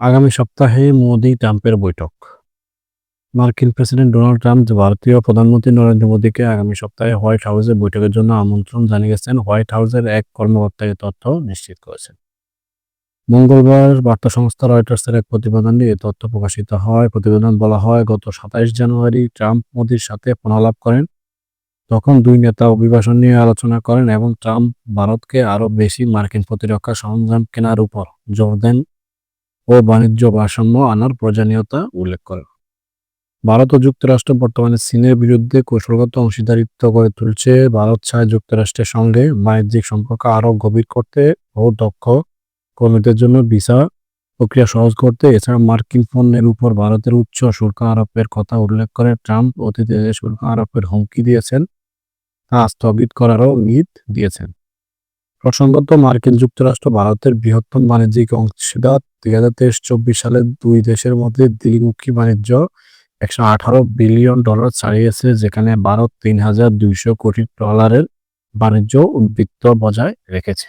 আগামী সপ্তাহে মোদি ট্রাম্পের বৈঠক। মার্কিন প্রেসিডেন্ট ডোনাল্ড ট্রাম্প ভারতীয় প্রধানমন্ত্রী নরেন্দ্র মোদীকে আগামী সপ্তাহে হোয়াইট হাউসে বৈঠকের জন্য আমন্ত্রণ জানিয়েছেন, হোয়াইট হাউসের এক কর্মকর্তা এই তথ্য নিশ্চিত করেছেন। মঙ্গলবার বার্তা সংস্থা রয়টার্সের এক প্রতিবেদনে এই তথ্য প্রকাশিত হয়। প্রতিবেদন বলা হয়, গত সাতাইশ জানুয়ারি ট্রাম্প মোদির সাথে ফোনালাপ করেন। তখন দুই নেতা অভিবাসন নিয়ে আলোচনা করেন এবং ট্রাম্প ভারতকে আরও বেশি মার্কিন প্রতিরক্ষা সরঞ্জাম কেনার উপর জোর দেন। ও বাণিজ্য ভারসাম্য আনার প্রয়োজনীয়তা উল্লেখ করেন ভারত ও যুক্তরাষ্ট্র বর্তমানে চীনের বিরুদ্ধে কৌশলগত অংশীদারিত্ব গড়ে তুলছে। ভারত চায় যুক্তরাষ্ট্রের সঙ্গে বাণিজ্যিক সম্পর্ক আরও গভীর করতে ও দক্ষ কর্মীদের জন্য ভিসা প্রক্রিয়া সহজ করতে। এছাড়া মার্কিন পণ্যের উপর ভারতের উচ্চ শুল্ক আরোপের কথা উল্লেখ করে ট্রাম্প অতীতে শুল্ক আরোপের হুমকি দিয়েছেন, তা স্থগিত করারও ইঙ্গিত দিয়েছেন। প্রসঙ্গত, মার্কিন যুক্তরাষ্ট্র ভারতের বৃহত্তম বাণিজ্যিক অংশীদার। দুই হাজার তেইশ চব্বিশ সালে দুই দেশের মধ্যে দ্বিমুখী বাণিজ্য একশো আঠারো বিলিয়ন ডলার ছাড়িয়েছে, যেখানে ভারত তিন হাজার দুইশো কোটি ডলারের বাণিজ্য উদ্বৃত্ত বজায় রেখেছে।